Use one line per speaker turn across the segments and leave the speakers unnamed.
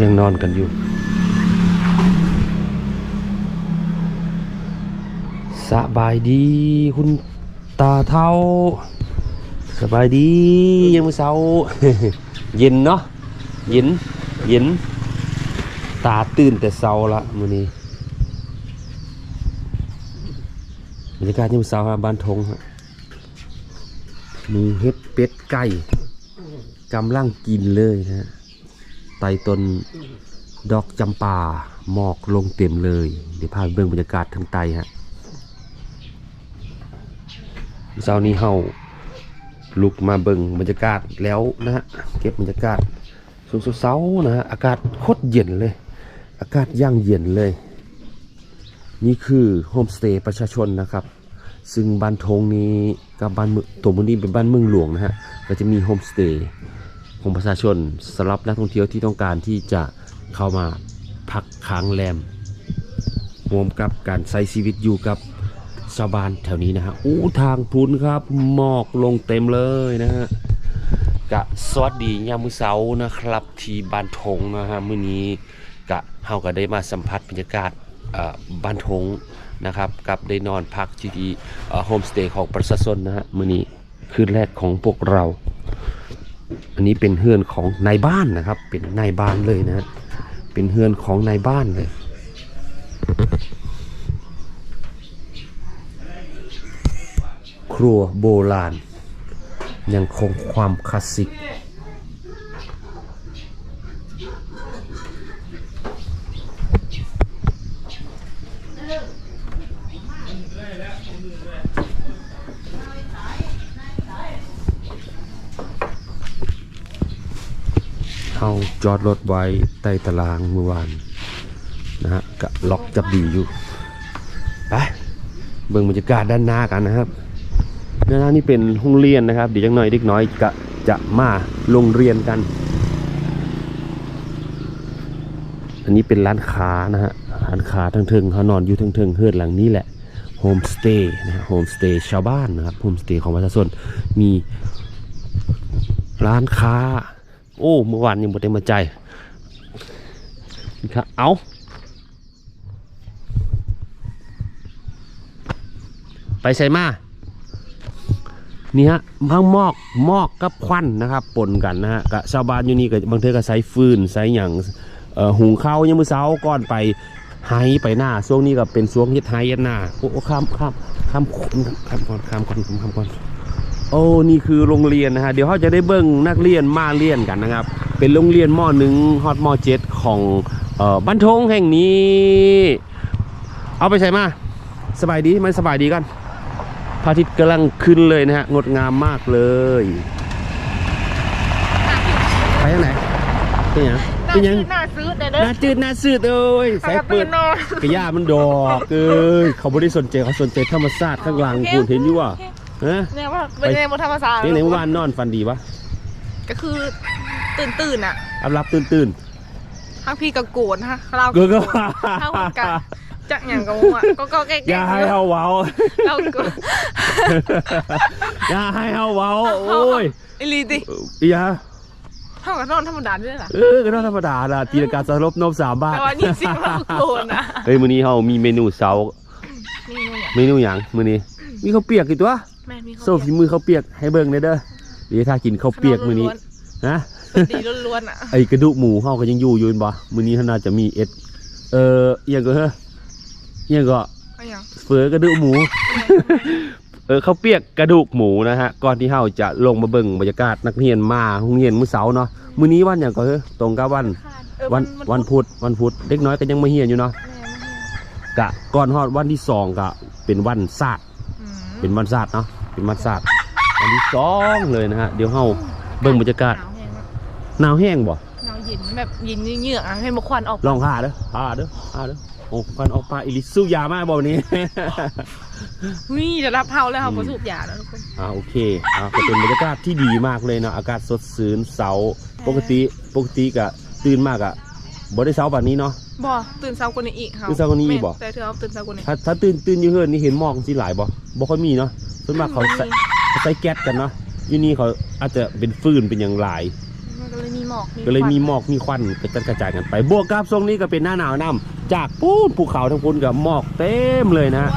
ยังนอนกันอยู่ สบายดีคุณตาเท่า สบายดียังมื้อเช้าเย็นเนาะเย็นเย็นตาตื่นแต่เช้าละมื้อนี้บรรยากาศยามมื้อเช้าบ้านทงฮะมูเฮ็ดเป็ดไก่กำลังกินเลยนะ ไต่ต้นดอกจำปาหมอกลงเต็มเลย เดี๋ยวพาไปเบิ่งบรรยากาศทางใต้ฮะเช้านี้เฮาลุกมาเบิ่งบรรยากาศแล้วนะฮะเก็บบรรยากาศสุดเช้านะฮะอากาศโคตรเย็นเลย อากาศย่างเย็นเลย นี่คือโฮมสเตย์ประชาชนนะครับซึ่งบ้านทงนี้กับบ้านตัวมือนี้เป็นบ้านเมืองหลวงนะฮะก็จะมีโฮมสเตย์ ของประชาชนสำหรับนักท่องเที่ยวที่ต้องการที่จะเข้ามาพักค้างแรมรวมกับการใช้ชีวิตอยู่กับชาวบ้านแถวนี้นะฮะอู้ทางพรุนครับหมอกลงเต็มเลยนะฮะกะสวัสดียามมื้อเช้านะครับ ที่บ้านทงนะฮะมื้อนี้กะเฮาก็ได้มาสัมผัสบรรยากาศบ้านทงนะครับกับได้นอนพักที่ที่โฮมสเตย์ของประชาชนนะฮะมื้อนี้คืนแรกของพวกเรา อันนี้เป็นเฮือนของนายบ้านนะครับ เป็นนายบ้านเลยนะเป็นเฮือนของนายบ้านเลย ครัวโบราณ ยังคงความคลาสสิกาจอดรถไว้ใต้ตารางเมื่อวานนะฮะกะล็อกจับดีอยู่ไปเบิ่งบรรยากาศด้านหน้ากันนะครับด้านหน้านี่เป็นห้องเรียนนะครับเดี๋ยวจังหน่อยเด็กน้อยก็จะมาโรงเรียนกัน อันนี้เป็นร้านค้านะฮะร้านค้าทั้งเทิงเขานอนอยู่ทั้งเทิงเฮือดหลังนี้แหละโฮมสเตย์นะฮะโฮมสเตย์ชาวบ้านนะครับโฮมสเตย์ของประชาชนมีร้านค้า โอ้เมื่อวานยังบ่ได้มาใจายครับเอาไปใส่มานี่ฮะพังมอกมอกกับควันนะครับปนกันนะฮะกะชาวบ้านอยู่นี่ก็บางเทอก็ใช้ฟืนใช้หยังหุงข้าวยังมือเช้าก่อนไปไฮไปหน้าช่วงนี้ก็เป็นช่วงเฮ็ดไฮเฮ็ดหน้าโอ้โอ้ข้ามข้ามข้ามข้ามก่อนข้ามก่อนข้ามก่อน โอ้นี่คือโรงเรียนนะฮะเดี๋ยวเขาจะได้เบิ่งนักเรียนมาเรียนกันนะครับ เป็นโรงเรียนมหนึ่งฮอตมเจ็ดของเอ่อบ้านทงแห่งนี้ เอาไปใส่มาสบายดีมันสบายดีกันพระอาทิตย์กำลังขึ้นเลยนะฮะงดงามมากเลยไปทางไหนเป็นหยังเป็นหยัง
น่าซื้อเด้อ
หน้าจืดหน้าสืดเอ้ย
ใส่
สาย
กระ
เปิ
ตื่
ด
นนอน
กระยามันดอกเอ้ยเขาไม่ได้สนใจเขาสนใจธรรมชาติข้างหลังคุณเห็นอยู่ว่ะ ฮะ
เนี่ยว่าเป็นในบทธรรมศาสตร์
นี่ในเมื่อวานนอนฟันดีปะ
ก็คือตื่นตื่นๆอะ
อับรับตื่นตื่น
ทั้งพี่กับโกรธฮะเรา
เกือก็
เท่ากันจักอย่างกับว่าก็ก็แก่ๆ
อย่าให้เฮาเว้า
เราก็
อย่าให้เฮาเว้าโอ้ย
อีลีติ
อย่า
เท่ากับนอนธรรมดาด้วยล่ะ
เออก็น่าธรรมดาล่ะตีลงการสลบนมสามบาท
แต่ว่านี่สิเราโกรธนะ
เฮ้ยมื้อนี้เฮามีเมนูเช้า
นี่นู่นเนี่ย
เมนูหยังมื้อนี้มีข้าวเปียกอีกตัว
แม่มีเขา
โซ่ฝีมือข้าวเปียกให้เบิ่งหน่อยเด้อเดี๋ยวถ้ากินข้าวเปียกมื้อนี้นะ
ดีล้วนๆอะ
ไอ้กระดูกหมูเฮาก็ยังอยู่อยู่แม่นบ่มื้อนี้เฮาน่าจะมีเอ็ด เอ่ออีหยังก็เฮ้ออีหยังก็
เอาอย่าง
เฟือกระดูกหมู เออข้าวเปียกกระดูกหมูนะฮะก่อนที่เฮาจะลงมาเบิ่งบรรยากาศนักเรียนมาโรงเรียนมื้อเช้าเนาะมื้อนี้วันหยังก็เฮ้อตรงกับวัน
เออ
วัน
มั
วันพุธวันพุธเด็กน้อยก็ยังมาเรียนอยู่เนาะ
แม่มัน
กะก่อนฮอดวันที่สองกะเป็นวันศาสตร์
อืม
เป็นวันศาสตร์เนาะเป็นวันศาสตร์วันที่สองเลยนะฮะเดี๋ยวเฮาเบิ่งบรรยากาศ
หนวแห้งม
หนาวแห้งบ่
หนาวเย็นแบบเย็นเหยือกๆอะให้มาควันออก
ลองหาเด้อหาเด้อหาเด้อโอ้กันออกปลาอิลิสู้ยามาบ่วันนี้
นี่จะรับเท่าแล้วเขา
อืม
ก็สูบยาแล้วทุกคน
อ่าโอเคอ่าก็เป็นบรรยากาศที่ดีมากเลยเนาะอากาศสดชื่นเสาปกติปกติกะตื่นมากอะบ่ได้เสาแบบนี้เนาะ
บ่ตื่นเช้ากว่านี้อีกค่ะ
ตื่นเช้ากว่านี้อีกบ่
แต่เธอเอาตื่นเช้ากว่านี้
ถ้าถ้าตื่นตื่นอยู่เฮือนนี่เห็นหมอกสิหลายบ่บ่ค่อยมีเนาะส่วนมากเขาใส่เขาใส่แก๊สกันเนาะอยู่นี่เขาอาจจะเป็นฟืนเป็นอย่างหลาย
มันก็เลยมีหมหมอก
ก็เลยมีหม
ค
อกมีควันกระจัดกระจายกันไป บวกกับทรงนี้ก็เป็นหน้าหนาวน้ำจากปูนภูเขาทั้งปูนกับหมอกเต็มเลยนะฮะ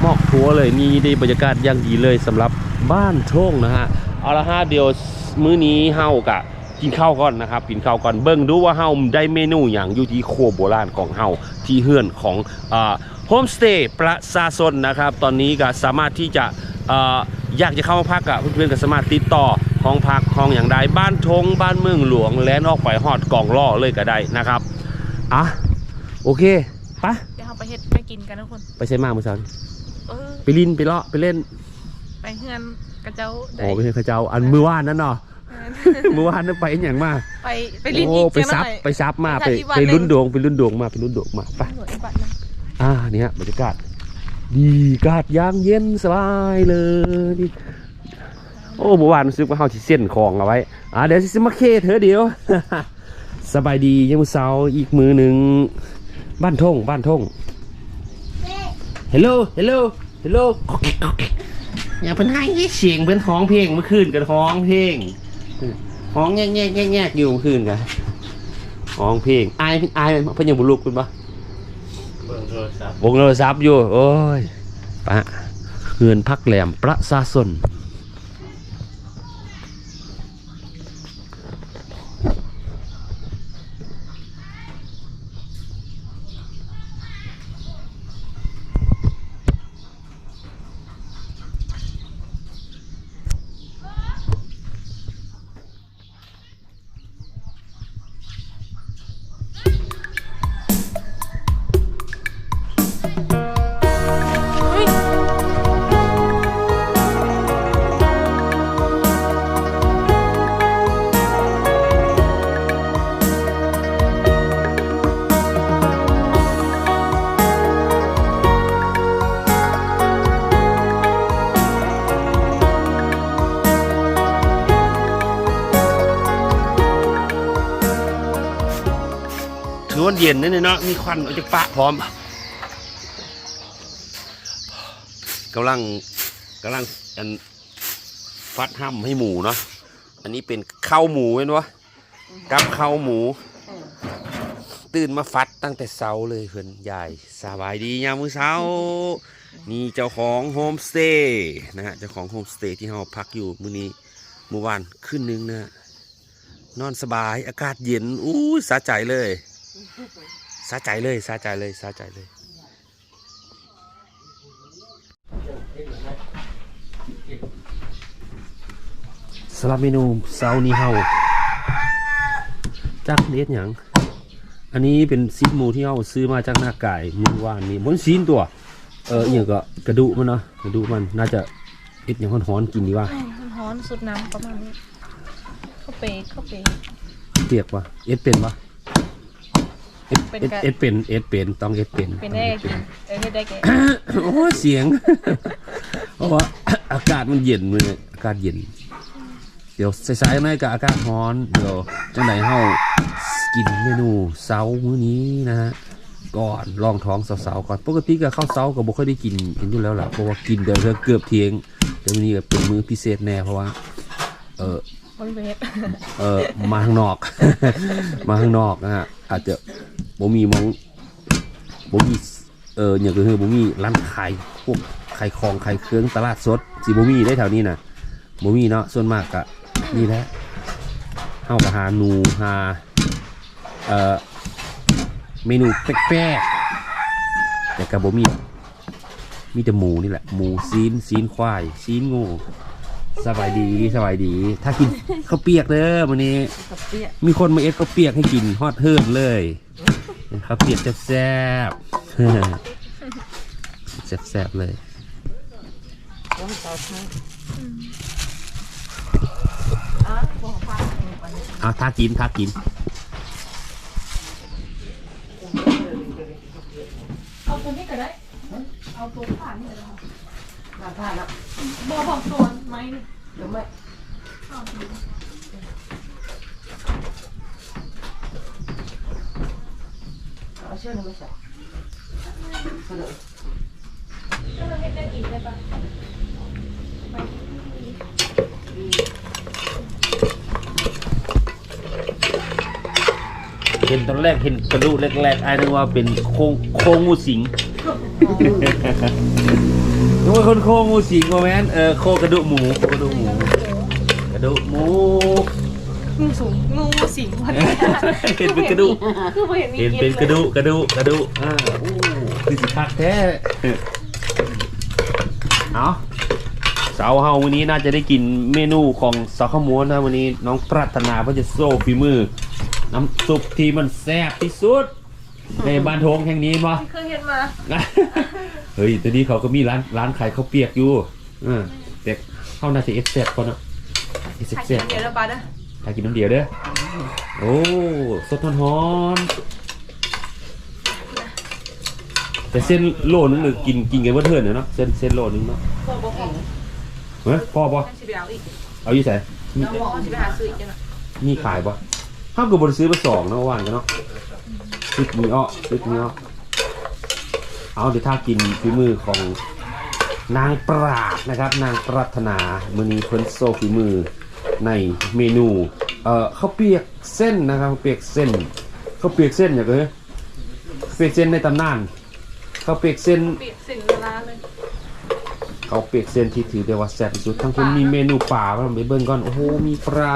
หมอกทัวเลยนี่ได้บรรยากาศอย่างดีเลยสำหรับบ้านโท่งนะฮะ เอาละฮะเดี๋ยวมื้อนี้เฮากะ กินข้าวก่อนนะครับ กินข้าวก่อนเบิ่งดูว่าเฮาได้เมนูอย่างอยู่ที่ครัวโบราณของเฮาที่เฮือนของอ่าโฮมสเตย์ประชาชนนะครับ ตอนนี้ก็สามารถที่จะอ่าอยากจะเข้ามาพักกับเพื่อนๆก็สามารถติดต่อห้องพักห้องอย่างใดบ้านทงบ้านเมืองหลวง แลนออกไปฮอดกล่องล่อเลยก็ได้นะครับอะโอเคไปะ
เดี๋ยวเราไปเฮ็ดไปกินกันทุกคน
ไปใช้มาเมื่อเช้านี้
เออ
ไปลินไปเลาะไปเล่น
ไปเฮือนกระเจ้า
อ๋อไปเห็นเขาเจ้าอันมือว่านนั่นเนาะ มือว่านนั่นไปอหย่างมา
ไปไปลิ้น
โอ้
อีก
ไปซับ
เชียงใหม่
ไปซับมาไป
ไปที่วัด
ไป
เลย
รุ่นดวงไปรุ่นดวงมาไปรุ่นดวงมาไป
หน่วยบัตรนะ
อ่านี่ฮะบรรยากาศดีอากาศยามเย็นสบายเลยโอ้เมื่อวานรู้สึกว่าเฮาสิเส้นของเอาไว้อ่าเดี๋ยวสิมาเคเถอะเดี๋ยวสบายดียังมื้อเช้าอีกมือหนึ่งบ้านทงบ้านทง Hello Hello Hello อย่าเพิ่นให้เสียงเพิ่นฮ้องเพลงเมื่อคืนกันฮ้องเพลง ฮ้องแง่แง่แง่แง่อยู่เมื่อคืนกันฮ้องเพลงอายอายเพิ่นยังบ่ลุกเพิ่นปะ
เบิ่งโทรศัพท์
วงโทรศัพท์อยู่ โอ้ยปะเฮือนพักแหลมประชาชน ถือว่าเย็นนั่นเนาะมีควันออกจากปากพร้อมกำลังกำลังอันฟัดห้ำให้หมูเนาะอันนี้เป็นข้าวหมูเห็นวะกับข้าวหมู ตื่นมาฟัดตั้งแต่เช้าเลยเพื่อนยายสบายดียามมื้อเช้านี่เจ้าของโฮมสเตย์นะฮะเจ้าของโฮมสเตย์ที่เราพักอยู่มื้อนี้เมื่อวานขึ้นนึงนะฮะนอนสบายอากาศเย็นอู้สะใจเลย สะใจเลยสะใจเลยสะใจเลยสำหรับเมนูเซานี้เฮาจักเลียดหยังอันนี้เป็นซีนหมูที่เฮาซื้อมาจากหน้าไก่มือวานนี้บนซีนตัว เอออหย่างก็กระดูกมันเนาะกระดูกมันน่าจะเอ็ดอย่างฮ้อนๆกินดีว่า
แม่งมันฮ้อนสุดน้ำประมาณนี้เข้าเปเข้าเป
เปียกปะเอ็ดเป็นปะ เอ็ด
เป็น
เอ็ด
กะ
เอ็ดเป็นเอ็ดเป็นต้องเอ็ดเป็น
เป็นได้แกกินเออเฮ็ดได้แก
โอ้เสียง เพราะว่า อากาศมันเย็นเลยอากาศเย็น เดี๋ยวสายๆหน่อยกับอากาศร้อนเดี๋ยวจังไหนเฮากินเมนูเช้ามื้อนี้นะฮะก่อนลองท้องเสาๆก่อนปกติก็ข้าวเช้าก็บ่ค่อยได้กินเห็นอยู่แล้วล่ะเพราะว่ากินเดี๋ยวเกือบเที่ยงเดี๋ยววันนี้ก็เป็นมื้อพิเศษแน่เพราะว่า เออ
มันเป็นเฮ็ด
เออมาข้างนอก มาข้างนอกนะฮะอาจจะ บ่มีหมองบ่มีเอออย่างก็คือบ่มีร้านขายพวกขายของขายเครื่องตลาดสดสิบ่มีได้แถวนี้น่ะบ่มีเนาะส่วนมากก็นี่แหละเฮาก็หาหนูหาเอ่อเมนูแปลกๆแต่ก็บ่มีมีแต่หมูนี่แหละหมูซีนซีนควายซีนงูสบายดีสบายดี ถ้ากินข้าวเปียกเด้อวันนี้
กับเปียก
มีคนมาเอ็ดข้าวเปียกให้กินฮอดเฮิร์นเลย ข้าวเปียกแซ่บๆแซ่บๆเลยเอาทากินทากิน
เอาตัวนี้ก็ได้ เอาตัวผ่านนี่ก็ได้บ่บอกตัวไหมนี่เดี๋ยวไม่
อเห็นตอนแรกเห็นกระดูกแรกๆไอ้นึกว่าเป็นโครงโครงงูสิงนึกว่าคนโครงงูสิงโมแมนเออโครงกระดูกหมูกระดูกหมูกระดูกหมู
งูสูงงูสิงวัน
เห็นเป็นกระดูก
คือพอเห็นมี
เห็น
เย็
เป็นกระดูกกระดูกกระดูกอ่าโอ้คือสิคักแท้เอาเสาร์เฮาวันนี้น่าจะได้กินเมนูของสาวข้าวม้วนนะวันนี้น้องปรารถนาเพื่อจะโซ่ฝีมือ น้ำซุปที่มันแซ่บที่สุดในบ้านโทงแห่งนี้ปะ
เคยเห็นมา
เฮ้ยตอนนี้เขาก็มีร้านร้านขายข้าวเปียกอยู่อ่าแต่เข้าน่าจะเอฟเซก่อนเนาะเอฟ
ถ่าย
เซ
กินเดียวแล้วบ้านะ
ถ้ากินน้ำเดียวเด้อ โอ้ สดร้อนๆแต่เส้นโลนึงหรือกินกินกันว่าเทิร์นเนาะ เส้นเส้นโลนึงเนาะ
พอบอกของ
เฮ้ยพ่อปะ
ท่านสิไปเอาอีก
เอาอยู่ใส่
แล้วบอกสิไปหาซื้ออีกจังนะ
มีขายปะห้ามกับบริซื้อมาสองเนาะว่านกันเนาะซึกมีอ้อซึกมีอ้อเอาเดี๋ยวถ้ากินฝีมือของนางปราดนะครับ นางปรารถนามือนี้เพิ่นโซฝีมือ ในเมนูเอ่อข้าวเปียกเส้นนะครับข้าวเปียกเส้นข้าวเปียกเส้นอย่างเงี้ยเปียกเส้นในตำนานข้าวเปียกเส้น
เปียกสินเวลาเลย
ข้าวเปียกเส้นที่ถือได้ว่าแซ่บที่สุดทั้งคนมีเมนูป่าเราไปเบิ่งก่อนโอ้โหมีปลา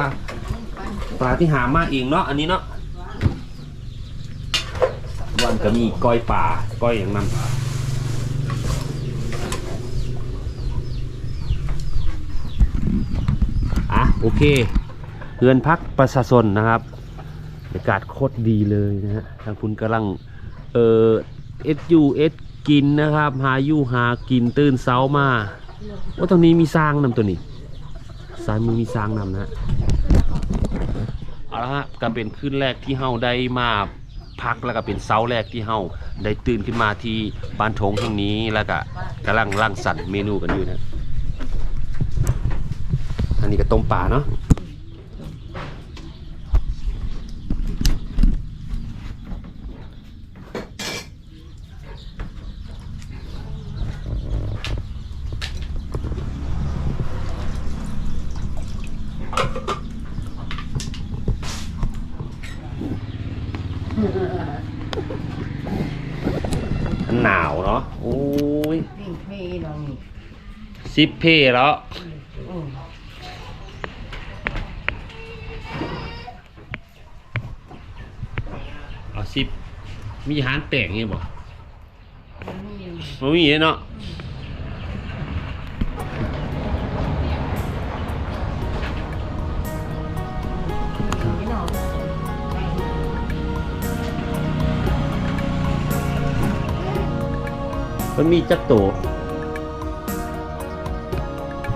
ปลาที่หามาเองเนาะอันนี้เนาะวันก็มีก้อยป่าก้อยอย่างนั้นอะ โอเคเรือนพักประชาชนนะครับบรรยากาศโคตรดีเลยนะฮะทางคุณกำลังเออเอสยูเอสกินนะครับ หาอยู่หากินตื่นเช้ามาว่าตรงนี้มีสร้างนำตัวนี้ซ้ายมือมีสร้างนำนะฮะเอาละฮะก็เป็นขึ้นแรกที่เฮาได้มาพักแล้วก็เป็นเช้าแรกที่เฮาได้ตื่นขึ้นมาที่บ้านทงแห่งนี้แล้วก็กำลังร่างสรรค์เมนูกันอยู่นะ นนี้ก็ต้มปลาเนาะหนาวเนาะโอ้ย
วิ่งเพลน้องนี่
ซิปเพ่แล้ว
มี
อาหารแปลกไงบ่
มันมีอยู่
มันมีเนาะ
พี่น้อง
มันมีจักตัว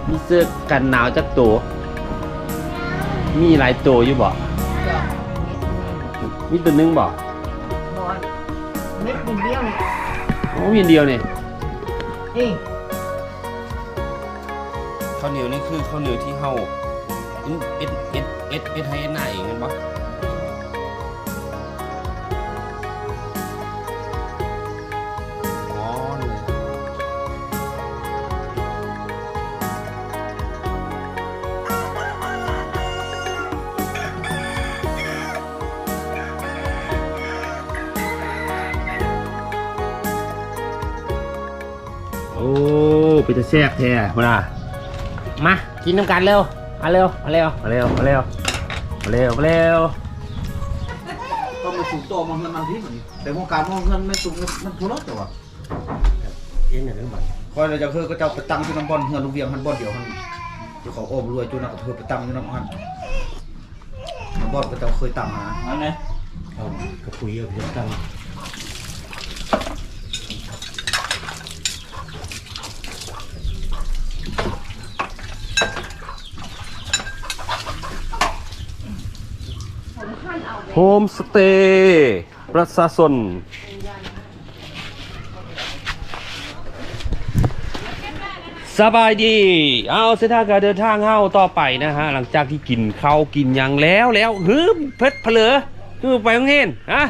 มีเสื้อกันหนาวจักตัวมีหลายตัวอยู่บ่
ก็เม็ด
มีตัวหนึงบ่ โอ้มีอันเดียวเนี่ย
เอ้ย
ข้าวเหนียวนี่คือข้าวเหนียวที่เฮาเอ็ดเอ็ดเอ็ดเอ็ดให้หน้าเองแมันบ่อ๋ จะแซ่บแท้มาล่ะมากินน้ำกันเร็วมาเร็วมาเร็วมาเร็วมาเร็วมาเร็วมาเร็ว
ก็มาสูงโตมองเงินมันที่เหมือนแต่วงการมองเงินไม่สูงมันทุรนแต่ว่า
เอ็นอย่างนี้บ่
คอยเราจะคือก็เจ้าไปตั้งที่น้ำบอลเงินลูกเวียงหันบอลเดียวหันที่เขาโอ้มรวยจุนักก็เพื่อไปตั้งที่น้ำหันน้ำบอลก็เจ้าเคยตั้งนะ
อันไหน
เอากระปุยเอาเพียงตัง
ผมขั้นเอาไป
โฮมสเตย์ประชาชนสบายดี เอาเส้นทางการเดินทางเข้าต่อไปนะฮะ หลังจากที่กินข้าวกินหยังแล้วแล้วฮึมเพชรเพลอคือไปโรงเรียนฮะ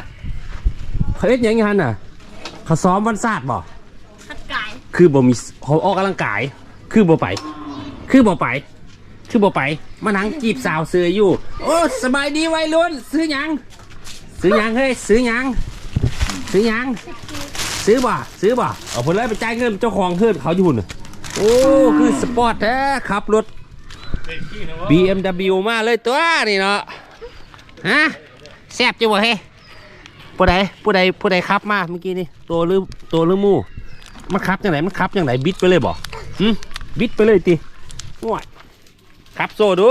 เขาเอ็ดหยังไงฮันน่ะเขาซ้อมวันศาสตร์บ่
ขัดกาย
คือบ่มีเขาออกกำลังกาย คือบ่ไป คือบ่ไป คือบ่ไป มานั่งจีบสาวเสืออยู่ โอ้สบายดีวัยรุ่นซื้อหยัง ซื้อหยังเฮ้ยซื้อหยัง ซื้อหยัง ซื้อบ่ซื้อบ่เอาผลเลยไปจ่ายเงินเจ้าของเฮือนเขาอยู่หุ่นน่ะโอ้คือสปอร์ตแท้ขับรถ BMW มาเลยตัวนี่เนาะฮะแซ่บจังวะเฮ้ผู้ใดผู้ใดผู้ใดขับมาเมื่อกี้นี่ตัวหรือตัวหรือมูมันขับจังไหนมันขับจังไหนบิดไปเลยบ่หึบิดไปเลยติง่ว ยขับโซดู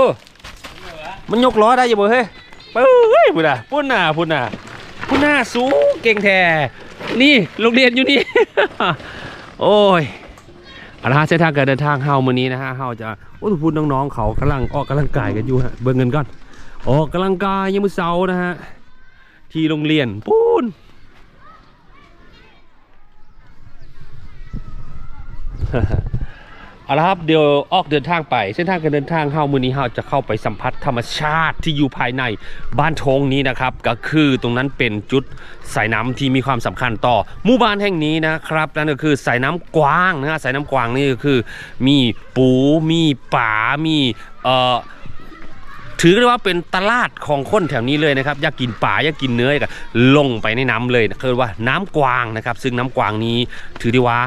มันยกล้อได้อยังบ่เฮ้ยเฮ้ยพุ่นน่ะพุ่นน่ะพุ่นน่ะพุ่นน่ะสูงเก่งแท้นี่โรงเรียนอยู่นี่ โอ้ยอาละฮะเส้นทางการเดินทางเฮามื้อนี้นะฮะเฮาจะโอ้ทุกพูดน้องๆเขากำลังออกกำลังกายกันอยู่ฮะเบิ่งเงินก่อนออกกำลังกายยังมื้อเช้านะฮะที่โรงเรียนปูน เอาละครับเดี๋ยวออกเดินทางไป เส้นทางการเดินทางเฮามือนี้เฮาจะเข้าไปสัมผัสธรรมชาติที่อยู่ภายในบ้านทงนี้นะครับ ก็คือตรงนั้นเป็นจุดสายน้ำที่มีความสำคัญต่อหมู่บ้านแห่งนี้นะครับนั่นก็คือสายน้ำกว้างนะฮะสายน้ำกว้างนี่ก็คือ มีปูมีป่ามีเอ่อถือได้ว่าเป็นตลาดของคนแถวนี้เลยนะครับ อยากกินป่าอยากกินเนื้อก็ลงไปในน้ำเลยนะคือว่าน้ำกวางนะครับ ซึ่งน้ำกวางนี้ถือได้ว่า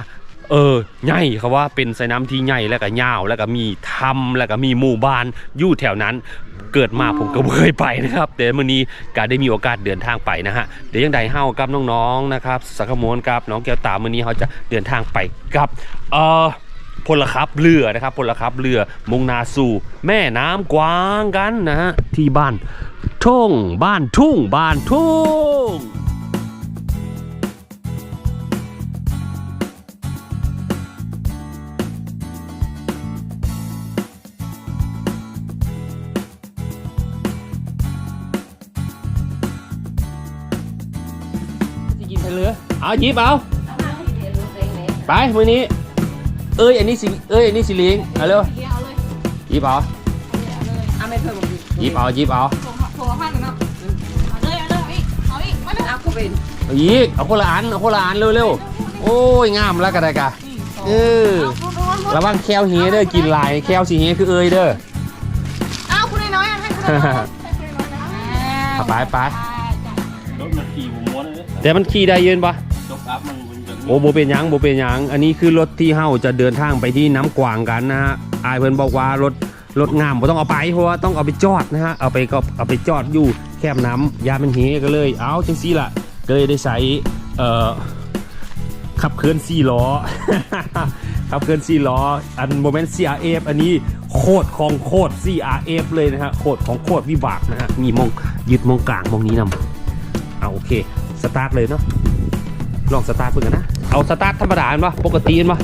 เออใหญ่ครับว่าเป็นสายน้ำที่ใหญ่แล้วก็ยาวแล้วก็มีทำแล้วก็มีหมู่บ้านอยู่แถวนั้น เกิดมาผมก็เคยไปนะครับแต่มื้อนี้ก็ได้มีโอกาสเดินทางไปนะฮะเดี๋ยวยังใดเฮ้ากับน้องๆนะครับสักขมวนกับน้องแก้วตามื้อนี้เขาจะเดินทางไปกับเออพลขับเรือนะครับพลขับเรือมุ่งนาสู่แม่น้ำกว้างกันนะฮะที่บ้านทุ่งบ้านทุ่งบ้านทุ่ง เรือเอาหยิบเอา ไปมือนี้ เอ้ยอันนี้สิเอ้ยอันนี้สิเลิงเอาเร็ว
เอาเลย
หยิบเอา
เอาไม่เพิ่มอีก
หยิบเอาหยิบเอา
โถโถห้ากันเนาะเอาเลยเอาเลยเอาอีกเอาอีกมาเลย
เอากูเป็น
เอาหยิบเอาคนละอันเอาคนละอันเร็วเร็วๆโอ้ยงามแล้วกันได้กะเออระวังแควเฮียเด้อกินหลายแควสิเฮียคือเอ้ยเด้อ
เอาคุณน้อยๆให้คุณน้อยๆให้คุณน้อยๆ
เอาไปไป
รถมันขี่ผมม้วนเลย
แต่มันขี่ได้ยืนปะ โอ้โบเป็นหยังโบเป็นหยัง อันนี้คือรถที่เฮาจะเดินทางไปที่น้ำกวางกันนะฮะอายเพิ่นบอกว่ารถรถงามบ่ต้องเอาไปเพราะว่าต้องเอาไปจอดนะฮะเอาไปก็เอาไปจอดอยู่แคบน้ำยามันเฮก็เลย เอาจังซี่ล่ะก็เลยได้ใช้เอ่อขับเคลื่อน4ล้อ ขับเคลื่อน4ล้อ อันโมเมนต์ CRF อันนี้โคตรของโคตร CRF เลยนะฮะโคตรของโคตรวิบากนะฮะมีมองยึดมองกลางมองนี้นำเอาโอเค สตาร์ทเลยเนาะ ลองสตาร์ทเพื่อนกันนะ เอาสตาร์ทธรรมดาเห็นปะปกติเห็นปะ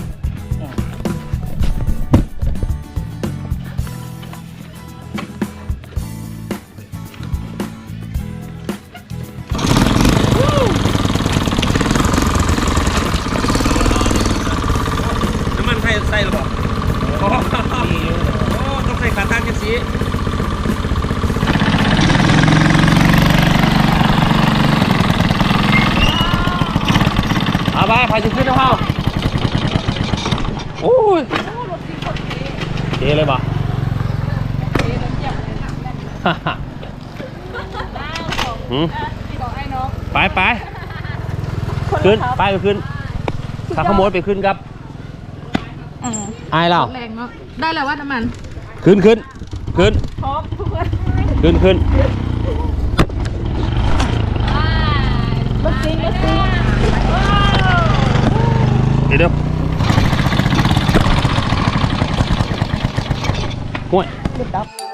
หืม
บอกไอ้น้อง
ไปไปขึ้นไปไปขึ้นขับขโมยไปขึ้นครับ
อืม
อายเรา
แรงเนาะได้แล้วว่าน้ำมัน
ขึ้นขึ้นขึ้น
พร้อมทุกคน
ขึ้นขึ้น
บัสซิงบัสซิง
เดี๋ยวเดี๋ยวห่วย
หยุดดับ